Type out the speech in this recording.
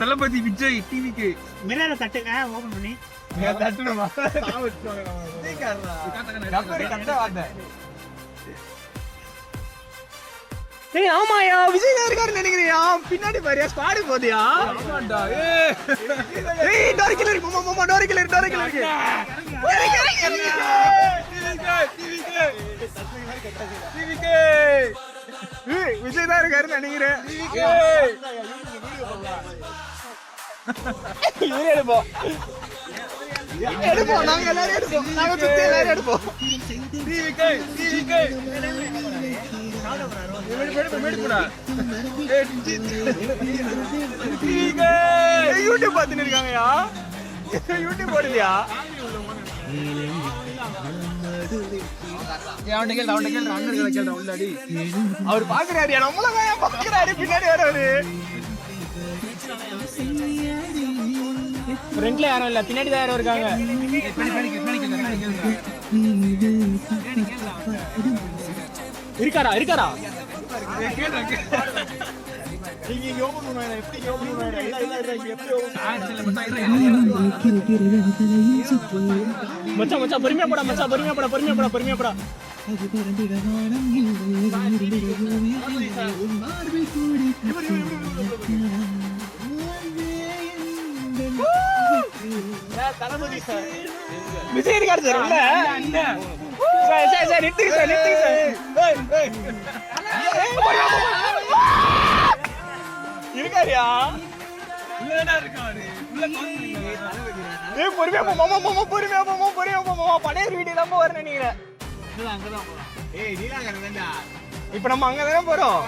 தளபதி விஜய் டிவிக்கு மிரரை தட்டுங்க ஓபன் பண்ணி தட்டணுமா ஏய் ஆமாயா விஜய் தான் இருக்காரு நினைக்கிறியா பின்னாடி பாரியா ஸ்குவாடு போதியா ஆமாண்டா ஏய் டோர் கில்லர் மாமா மாமா டோர் கில்லர் டோர் கில்லர் ஏய் விஜய் தான் இருக்காரு நினைக்கிறேன். எடுப்போம். எடுப்போம் நாங்க எல்லாரும் எடுப்போம். நாங்க சுத்தி எல்லாரும் எடுப்போம். யூடியூப் பார்த்துன்னு இருக்காங்கயா யூடியூப் அவர் பாக்குறாரு நம்மள பாக்குறாரு? பின்னாடி வரவரு ஃப்ரண்ட்ல யாரும் இல்ல பின்னாடி தான் யாரும் இருக்காங்க. இருக்காரா இருக்காரா? இல்ல இல்ல இல்ல மச்சான் மச்சான் பொறுமையா போடா மச்சான் பொறுமையா போடா பொறுமையா போடா பொறுமையா போடா. தளபதி சார் விஜய் இருக்காரு சார் உள்ள. சார் சார் சார் நிறுத்துங்க சார் நிறுத்துங்க சார். இருக்காருயா? பொறுமையா போ மாமா மாமா பொறுமையா போ மாமா பொறுமையா போ மாமா. பழைய வீடு தான் ஏய் நீலாங்கரன் தான்டா. இப்ப நம்ம அங்க தானே போறோம்